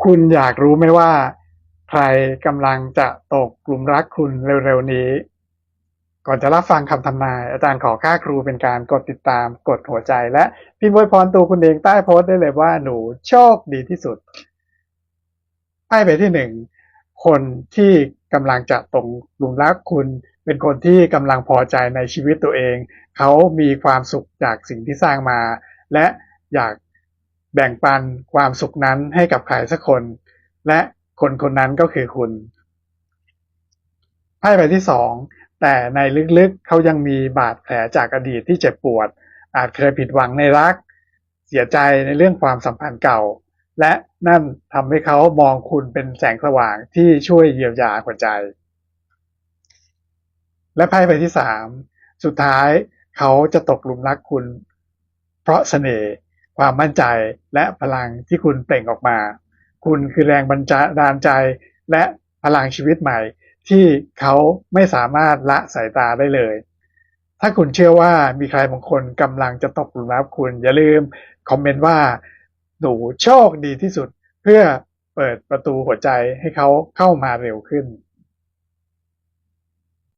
คุณอยากรู้ไหมว่า ใครกำลังจะตกกลุ่มรักคุณเร็วๆนี้ ก่อนจะรับฟังคำทำนาย อาจารย์ขอค่าครูเป็นการกดติดตามกดหัวใจ และพิมพ์อวยพรตัวคุณเองใต้โพสต์ได้เลยว่าหนูโชคดีที่สุดไพ่ใบที่หนึ่งคนที่กำลังจะตกกลุ่มรักคุณเป็นคนที่กำลังพอใจในชีวิตตัวเอง เขามีความสุขจากสิ่งที่สร้างมา และอยาก แบ่งปันความสุขนั้นให้กับใครสักคน และคนคนนั้นก็คือคุณไพ่ใบที่สองแต่ในลึกๆเขายังมีบาดแผลจากอดีตที่เจ็บปวด อาจเคยผิดหวังในรัก เสียใจในเรื่องความสัมพันธ์เก่า และนั่นทำให้เขามองคุณเป็นแสงสว่างที่ช่วยเยียวยาหัวใจ และไพ่ใบที่สามสุดท้ายเขาจะตกหลุมรักคุณ เพราะเสน่ห์ ความมั่นใจและพลังที่คุณเปล่งออกมา คุณคือแรงบันดาลใจและพลังชีวิตใหม่ ที่เขาไม่สามารถละสายตาได้เลย ถ้าคุณเชื่อว่ามีใครบางคนกำลังจะตกหลุมรักคุณอย่าลืมคอมเมนต์ว่าหนูโชคดีที่สุดเพื่อเปิดประตูหัวใจให้เขาเข้ามาเร็วขึ้น